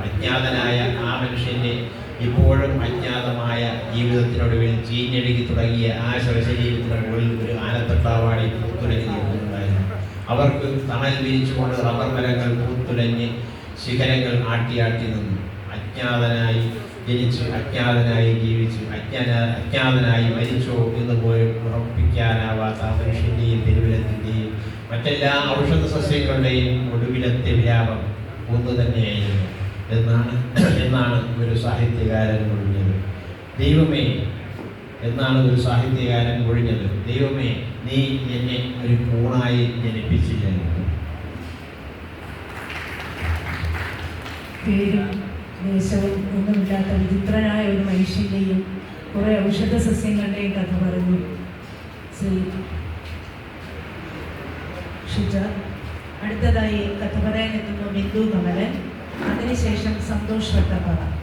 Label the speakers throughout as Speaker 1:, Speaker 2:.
Speaker 1: അജ്ഞാതനായ ആ മനുഷ്യന്റെ ഇപ്പോഴും അജ്ഞാതമായ ജീവിതത്തിനൊടുവിൽ ചീഞ്ഞഴുകി തുടങ്ങിയ ആ ശവശരീരത്തിന് മുകളിൽ ഒരു ആനത്തട്ടാവാടി പൂത്തുലഞ്ഞു നിൽക്കുന്നുണ്ടായിരുന്നു. അവർക്ക് തണൽ വിരിച്ചുകൊണ്ട് റബ്ബർ മരങ്ങൾ പൂത്തുലഞ്ഞ് ശിഖരങ്ങൾ ആട്ടിയാട്ടി നിന്നു. അജ്ഞാതനായി ജനിച്ചു അജ്ഞാതനായി ജീവിച്ചു അജ്ഞാന അജ്ഞാതനായി മരിച്ചോ എന്ന് പോലും ഉറപ്പിക്കാനാവാത്ത ആ മനുഷ്യന്റെയും പെരുവിലത്തിന്റെയും മറ്റെല്ലാ ഔഷധ സസ്യങ്ങളുടെയും ഒടുവിലത്തെ വ്യാപം ഒന്ന് തന്നെയായിരുന്നു. എന്നാണ് എന്നാണ് ഒരു സാഹിത്യകാരൻ ഒഴിഞ്ഞത്. ദൈവമേ എന്നാണ് ഒരു സാഹിത്യകാരൻ ഒഴിഞ്ഞത്. ദൈവമേ നീ എന്നെ ഒരു കൂണായി
Speaker 2: ദേശവും ഒന്നുമില്ലാത്ത വിചിത്രനായ ഒരു മനുഷ്യന്റെയും കുറേ ഔഷധ സസ്യങ്ങളുടെയും കഥ പറഞ്ഞു ശ്രീ ഷിജ അടുത്തതായി കഥ പറയാൻ എത്തുന്നു ബിന്ദു കമലൻ. അതിനുശേഷം സന്തോഷ് വട്ടപ്പാറ.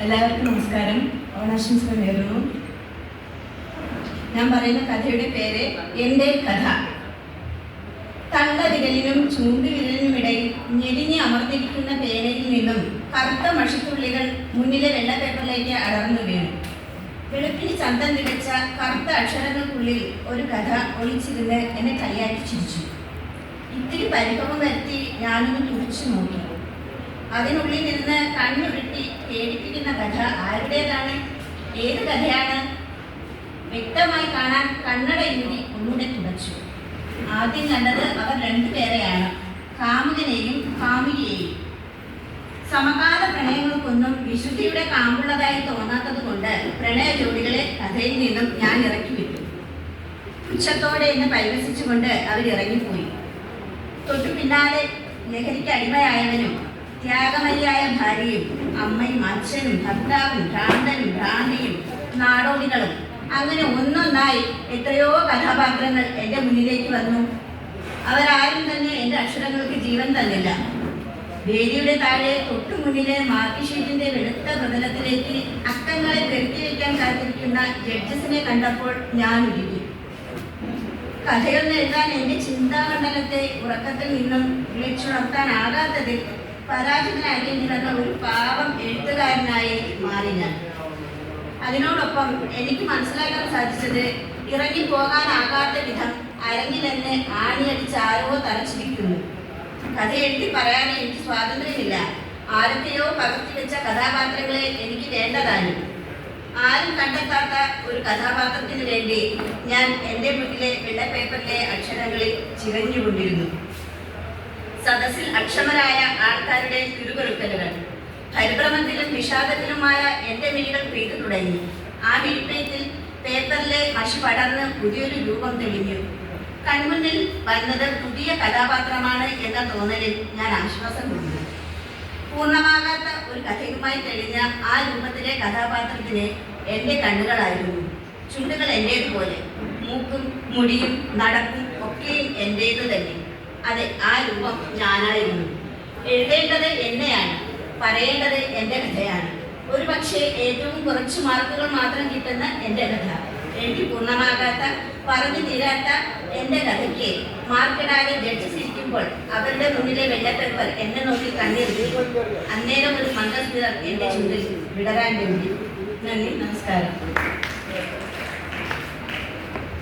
Speaker 3: എല്ലാവർക്കും നമസ്കാരം. ഓണാശംസകൾ നേരുന്നു. ഞാൻ പറയുന്ന കഥയുടെ പേര് എന്റെ കഥ. തണ്ടവിരലിനും ചൂണ്ടുവിരലിനുമിടയിൽ ഞെരിഞ്ഞ് അമർന്നിരിക്കുന്ന പേനയിൽ നിന്നും കറുത്ത മഷിത്തുള്ളികൾ മുന്നിലെ വെള്ള പേപ്പറിലേക്ക് അടർന്നു വീണു. വെളുപ്പിന് ചന്തം നികച്ച കറുത്ത അക്ഷരങ്ങൾക്കുള്ളിൽ ഒരു കഥ ഒളിച്ചിരുന്ന് എന്നെ കളിയാക്കി ചിരിച്ചു. ഇത്തിരി പരിഭവം വരുത്തി ഞാനൊന്ന് തുറച്ചു നോക്കി. അതിനുള്ളിൽ നിന്ന് കണ്ണുരുട്ടി പേടിപ്പിക്കുന്ന കഥ ആരുടേതാണ്? ഏത് കഥയാണ്? വ്യക്തമായി കാണാൻ കണ്ണട യൂരി ഒന്നുകൂടെ തുടച്ചു. ആദ്യം കണ്ടത് അവർ രണ്ടുപേരെയാണ്. കാമുകനെയും കാമുകിയെയും. സമകാല പ്രണയങ്ങൾക്കൊന്നും വിശുദ്ധിയുടെ കാമ്പുള്ളതായി തോന്നാത്തത് കൊണ്ട് പ്രണയ ജോഡികളെ കഥയിൽ നിന്നും ഞാൻ ഇറക്കി വിട്ടു. ഉച്ചത്തോടെ എന്ന് പരിഹസിച്ചുകൊണ്ട് അവർ ഇറങ്ങിപ്പോയി തൊട്ടു പിന്നാലെ ലഹരിക്ക് അടിമയായവനും ത്യാഗമരിയായ ഭാര്യയും അമ്മയും അച്ഛനും ഭർത്താവും ഭ്രാന്തനും ഭ്രാന്തിയും നാടോടികളും അങ്ങനെ ഒന്നൊന്നായി എത്രയോ കഥാപാത്രങ്ങൾ എന്റെ മുന്നിലേക്ക് വന്നു. അവരാരും തന്നെ എന്റെ അക്ഷരങ്ങൾക്ക് ജീവൻ തന്നില്ല. വേദിയുടെ താഴെ തൊട്ടു മുന്നിലെ മാർക്ക് ഷീറ്റിന്റെ വെളുത്ത പ്രതലത്തിലേക്ക് അക്കങ്ങളെ പെരുത്തി വയ്ക്കാൻ കാത്തിരിക്കുന്ന ജഡ്ജസിനെ കണ്ടപ്പോൾ ഞാൻ ഉരുകി. കഥകൾ എഴുതാൻ എന്റെ ചിന്താമണ്ഡലത്തെ ഉറക്കത്തിൽ നിന്നും വിളിച്ചുണർത്താനാകാത്തതിൽ പരാജിതനായി വന്ന ഒരു പാവം എഴുത്തുകാരനായി മാറി ഞാൻ. അതിനോടൊപ്പം എനിക്ക് മനസ്സിലാക്കാൻ സാധിച്ചത് ഇറങ്ങി പോകാനാകാത്ത വിധം അരങ്ങിലെന്നെ ആണിയടിച്ച് ആരോ തലച്ചിരിക്കുന്നു. കഥ എഴുതി പറയാൻ എനിക്ക് സ്വാതന്ത്ര്യമില്ല. ആരത്തെയോ പകർത്തി വെച്ച കഥാപാത്രങ്ങളെ എനിക്ക് വേണ്ടതാണ് ആരും കണ്ടെത്താത്ത ഒരു കഥാപാത്രത്തിന് വേണ്ടി ഞാൻ എന്റെ മുന്നിലെ വെള്ള പേപ്പറിലെ അക്ഷരങ്ങളിൽ ചിരഞ്ഞുകൊണ്ടിരുന്നു സദസ്സിൽ അക്ഷമരായ ആൾക്കാരുടെ തിരുകൊരുക്കലുകൾ പരിഭ്രമത്തിലും വിഷാദത്തിലുമായ എന്റെ മിഴികൾ പെയ്തു തുടങ്ങി. ആ വിഴിപ്പയത്തിൽ പേപ്പറിലെ മഷി പടർന്ന് പുതിയൊരു രൂപം തെളിഞ്ഞു. കൺമുന്നിൽ വരുന്നത് പുതിയ കഥാപാത്രമാണ് എന്ന തോന്നലിൽ ഞാൻ ആശ്വാസം കൊടുക്കുന്നു പൂർണമാകാത്ത ഒരു കഥയുമായി തെളിഞ്ഞ ആ രൂപത്തിലെ കഥാപാത്രത്തിന് എന്റെ കണ്ണുകളായിരുന്നു. ചുണ്ടുകൾ എന്റേതുപോലെ മൂക്കും മുടിയും നടക്കും ഒക്കെയും എന്റേത് തന്നെ. അതെ ആ രൂപം ഞാനായിരുന്നു. എഴുതേണ്ടത് എന്നെയാണ് പറയേണ്ടത് എന്റെ കഥയാണ്. ഒരു പക്ഷേ ഏറ്റവും കുറച്ച് മാർക്കുകൾ മാത്രം കിട്ടുന്ന എന്റെ കഥ. എഴുതി പൂർണമാകാത്ത പറഞ്ഞു തീരാത്ത എന്റെ കഥയ്ക്ക് മാർക്കിടാതെ ജഡ്ജസ് ഇരിക്കുമ്പോൾ അവരുടെ മുന്നിലെ വെള്ളപ്പേപ്പർ എന്നെ നോക്കി കണ്ണിരുന്നു അന്നേരം ഒരു മന്ദസ്മിതം എന്റെ ചുണ്ടിൽ വിടരാൻ വേണ്ടി. നന്ദി നമസ്കാരം.